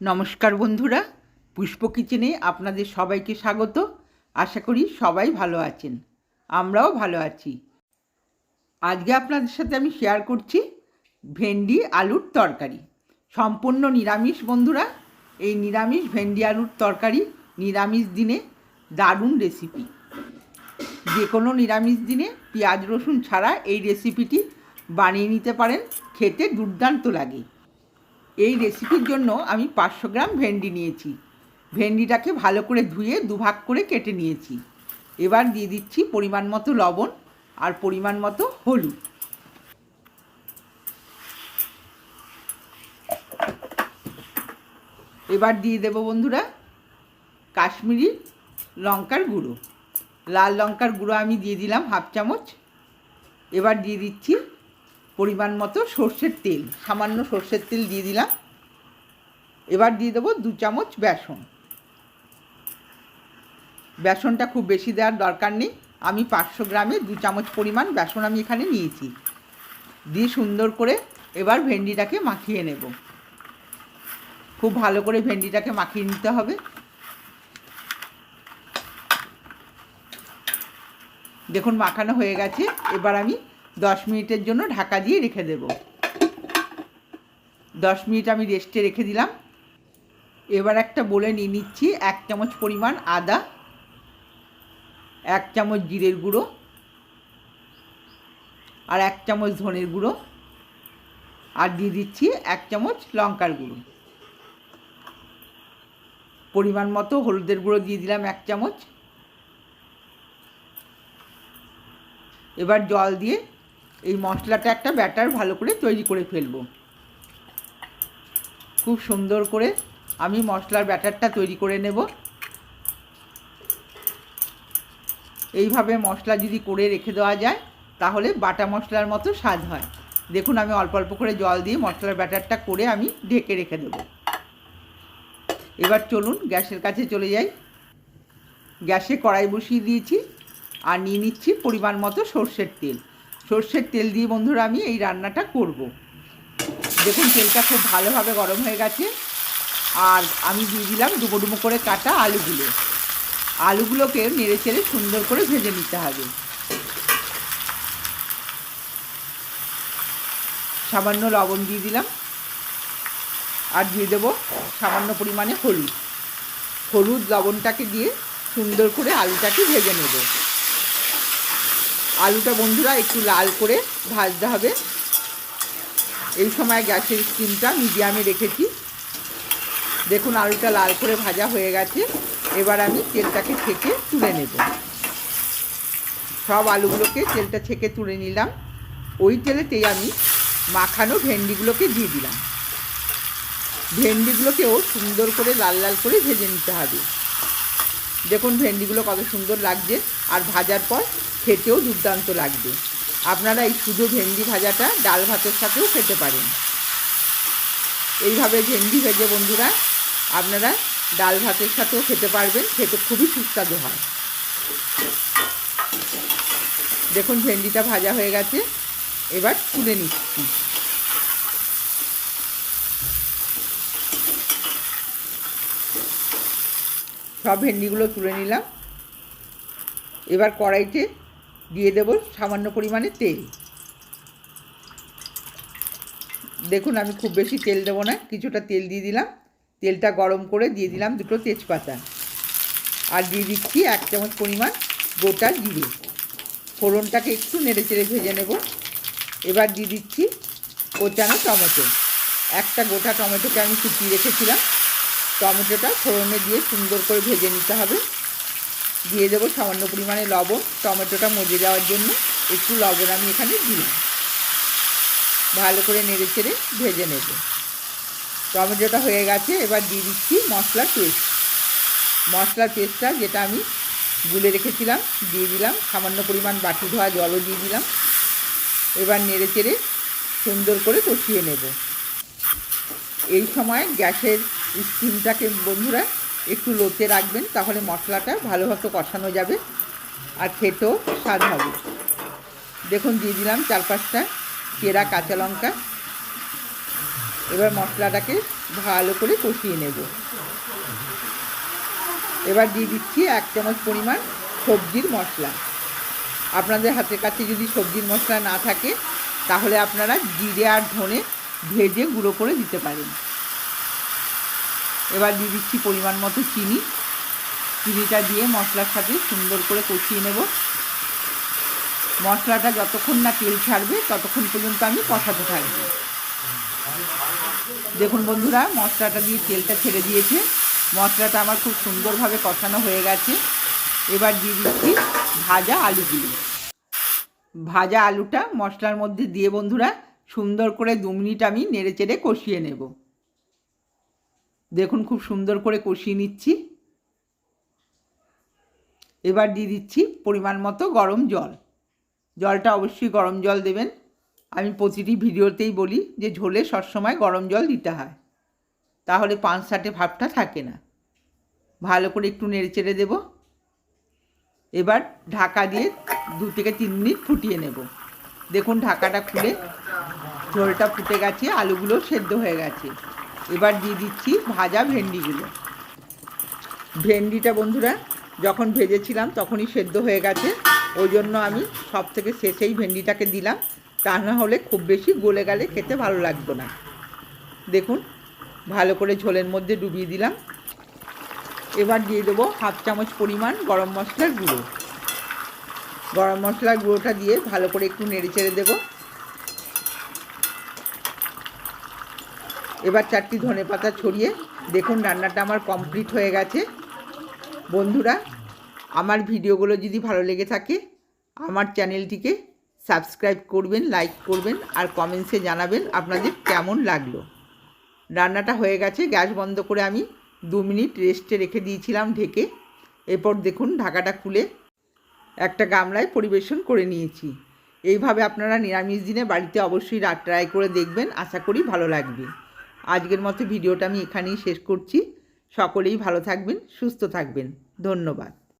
নমস্কার বন্ধুরা, পুষ্প কিচেনে আপনাদের সবাইকে স্বাগত। আশা করি সবাই ভালো আছেন। আমরাও ভালো আছি। আজকে আপনাদের সাথে আমি শেয়ার করছি ভেন্ডি আলুর তরকারি। সম্পূর্ণ নিরামিষ বন্ধুরা, এই নিরামিষ ভেন্ডি আলুর তরকারি নিরামিষ দিনে দারুণ রেসিপি যে কোনো নিরামিষ দিনে পেঁয়াজ রসুন ছাড়া এই রেসিপিটি বানিয়ে নিতে পারেন, খেতে দুর্দান্ত লাগে। এই রেসিপির জন্য আমি পাঁচশো গ্রাম ভেন্ডি নিয়েছি। ভেন্ডিটাকে ভালো করে ধুয়ে দুভাগ করে কেটে নিয়েছি। এবার দিয়ে দিচ্ছি পরিমাণ মতো লবণ আর পরিমাণ মতো হলুদ। এবার দিয়ে দেব বন্ধুরা কাশ্মীরি লঙ্কার গুঁড়ো। লাল লঙ্কার গুঁড়ো আমি দিয়ে দিলাম হাফ চামচ। এবার দিয়ে দিচ্ছি পরিমাণ মতো সর্ষের তেল, সামান্য সর্ষের তেল দিয়ে দিলাম। এবার দিয়ে দেবো দু চামচ বেসন। বেসনটা খুব বেশি দেওয়ার দরকার নেই। আমি পাঁচশো গ্রামে দু চামচ পরিমাণ বেসন আমি এখানে নিয়েছি। দিয়ে সুন্দর করে এবার ভেন্ডিটাকে মাখিয়ে নেব। খুব ভালো করে ভেন্ডিটাকে মাখিয়ে নিতে হবে। দেখুন, মাখানো হয়ে গেছে। এবার আমি দশ মিনিটের জন্য ঢাকা দিয়ে রেখে দেব। দশ মিনিট আমি রেস্টে রেখে দিলাম। এবার একটা বলে নিয়ে নিচ্ছি এক চামচ পরিমাণ আদা, এক চামচ জিরের গুঁড়ো আর এক চামচ ধনের গুঁড়ো আর দিয়ে দিচ্ছি এক চামচ লঙ্কার গুঁড়ো। পরিমাণ মতো হলুদের গুঁড়ো দিয়ে দিলাম এক চামচ। এবার জল দিয়ে এই মশলাটা একটা ব্যাটার ভালো করে তৈরি করে ফেলব। খুব সুন্দর করে আমি মশলার ব্যাটারটা তৈরি করে নেব। এইভাবে মশলা যদি করে রেখে দেওয়া যায়, তাহলে বাটা মশলার মতো স্বাদ হয়। দেখুন, আমি অল্প অল্প করে জল দিয়ে মশলার ব্যাটারটা করে আমি ঢেকে রেখে দেব। এবার চলুন, গ্যাসের কাছে চলে যাই। গ্যাসে কড়াই বসিয়ে দিয়েছি আর নিয়ে নিচ্ছি পরিমাণ মতো সর্ষের তেল। সর্ষের তেল দিয়ে বন্ধুরা আমি এই রান্নাটা করব। দেখুন, তেলটা খুব ভালোভাবে গরম হয়ে গেছে। আর আমি দিয়ে দিলাম ডুবো ডুবো করে কাটা আলুগুলো। আলুগুলোকে নেড়ে চেড়ে সুন্দর করে ভেজে নিতে হবে। সামান্য লবণ দিয়ে দিলাম। আর দিয়ে দেবো সামান্য পরিমাণে হলুদ। হলুদ লবণটাকে দিয়ে সুন্দর করে আলুটাকে ভেজে নেব। আলুটা বন্ধুরা একটু লাল করে ভাজতে হবে। এই সময় গ্যাসের স্টিমটা মিডিয়ামে রেখেছি। দেখুন, আলুটা লাল করে ভাজা হয়ে গেছে। এবার আমি তেলটাকে ছেঁকে তুলে নেব। সব আলুগুলোকে তেলটা ছেঁকে তুলে নিলাম। ওই তেলেতেই আমি মাখানো ভেন্ডিগুলোকে দিয়ে দিলাম। ভেন্ডিগুলোকেও সুন্দর করে লাল লাল করে ভেজে নিতে হবে। দেখুন, ভেন্ডিগুলো কত সুন্দর লাগছে। আর ভাজার পর খেতেও দুর্দান্ত লাগবে। আপনারা এই শুধু ভেন্ডি ভাজাটা ডাল ভাতের সাথেও খেতে পারেন। এইভাবে ভেন্ডি ভেজে বন্ধুরা, আপনারা ডাল ভাতের সাথেও খেতে পারবেন, খেতে খুবই সুস্বাদু হয়। দেখুন, ভেন্ডিটা ভাজা হয়ে গেছে। এবার তুলে নিচ্ছি। সব ভেন্ডিগুলো তুলে নিলাম। এবার কড়াইতে দিয়ে দেব সামান্য পরিমাণে তেল। দেখুন, আমি খুব বেশি তেল দেবো না, কিছুটা তেল দিয়ে দিলাম। তেলটা গরম করে দিয়ে দিলাম দুটো তেজপাতা। আর দিয়ে দিচ্ছি এক চামচ পরিমাণ গোটা জিরে। ফোড়নটাকে একটু নেড়ে চেড়ে ভেজে নেব। এবার দিয়ে দিচ্ছি কোচানো টমেটো। একটা গোটা টমেটোকে আমি কুচিয়ে রেখেছিলাম। টমেটোটা ফোড়নে দিয়ে সুন্দর করে ভেজে নিতে হবে। দিয়ে দেবো সামান্য পরিমাণে লবণ, টমেটোটা মজে যাওয়ার জন্য। একটু লবণ আমি এখানে দিলাম। ভালো করে নেড়ে চেড়ে ভেজে নেব। টমেটোটা হয়ে গেছে, এবার দিয়ে দিচ্ছি মশলার পেস্ট। মশলার পেস্টটা যেটা আমি গুলে রেখেছিলাম, দিয়ে দিলাম। সামান্য পরিমাণ বাটি ধোয়া জলও দিয়ে দিলাম। এবার নেড়ে চেড়ে সুন্দর করে কষিয়ে নেব। এই সময় গ্যাসের স্টিমটাকে বন্ধুরা একটু লোতে রাখবেন, তাহলে মশলাটা ভালোভাবে কষানো যাবে আর খেতেও স্বাদ হবে। দেখুন, দিয়ে দিলাম চার পাঁচটা চেরা কাঁচা লঙ্কা। এবার মশলাটাকে ভালো করে কষিয়ে নেব। এবার দিয়ে দিচ্ছি এক চামচ পরিমাণ সবজির মশলা। আপনাদের হাতের কাছে যদি সবজির মশলা না থাকে, তাহলে আপনারা জিরে আর ধনে ভেজে গুঁড়ো করে দিতে পারেন। এবার দিয়ে দিচ্ছি পরিমাণ মতো চিনি। চিনিটা দিয়ে মশলার সাথে সুন্দর করে কষিয়ে নেব। মশলাটা যতক্ষণ না তেল ছাড়বে, ততক্ষণ পর্যন্ত আমি কষাতে থাকব। দেখুন বন্ধুরা, মশলাটা দিয়ে তেলটা ছেড়ে দিয়েছে। মশলাটা আমার খুব সুন্দরভাবে কষানো হয়ে গেছে। এবার দিয়ে দিচ্ছি ভাজা আলুগুলো। ভাজা আলুটা মশলার মধ্যে দিয়ে বন্ধুরা, সুন্দর করে দু মিনিট আমি নেড়ে চেড়ে কষিয়ে নেব। দেখুন খুব সুন্দর করে কষিয়ে নিচ্ছি। এবার দিয়ে দিচ্ছি পরিমাণ মতো গরম জল। জলটা অবশ্যই গরম জল দেবেন। আমি প্রতিটি ভিডিওতেই বলি যে ঝোলে সবসময় গরম জল দিতে হয়। তাহলে পাঁচ ষাটে ভাবটা থাকে না। ভালো করে একটু নেড়ে চেড়ে দেবো। এবার ঢাকা দিয়ে দু থেকে তিন মিনিট ফুটিয়ে নেব। দেখুন ঢাকাটা খুলে ঝোলটা ফুটে গেছে, আলুগুলো সেদ্ধ হয়ে গেছে। এবার দিয়ে দিচ্ছি ভাজা ভেন্ডিগুলো। ভেন্ডিটা বন্ধুরা, যখন ভেজেছিলাম তখনই সেদ্ধ হয়ে গেছে। ওই জন্য আমি সব থেকে শেষেই ভেন্ডিটাকে দিলাম। তা না হলে খুব বেশি গলে গেলে খেতে ভালো লাগতো না। দেখুন, ভালো করে ঝোলের মধ্যে ডুবিয়ে দিলাম। এবার দিয়ে দেবো হাফ চামচ পরিমাণ গরম মশলার গুঁড়ো। গরম মশলার গুঁড়োটা দিয়ে ভালো করে একটু নেড়ে চেড়ে দেবো। এবার চারটি ধনে পাতা ছড়িয়ে দেখুন রান্নাটা আমার কমপ্লিট হয়ে গেছে। বন্ধুরা, আমার ভিডিওগুলো যদি ভালো লেগে থাকে, আমার চ্যানেলটিকে সাবস্ক্রাইব করবেন লাইক করবেন আর কমেন্টসে জানাবেন আপনাদের কেমন লাগল। রান্নাটা হয়ে গেছে, গ্যাস বন্ধ করে আমি দু মিনিট রেস্টে রেখে দিয়েছিলাম ঢেকে। এরপর দেখুন ঢাকাটা খুলে একটা গামলায় পরিবেশন করে নিয়েছি। এইভাবে আপনারা নিরামিষ দিনে বাড়িতে অবশ্যই রাত ট্রাই করে দেখবেন, আশা করি ভালো লাগবে। আজকের মতো ভিডিওটা আমি এখানেই শেষ করছি। সকলেই ভালো থাকবেন সুস্থ থাকবেন। ধন্যবাদ।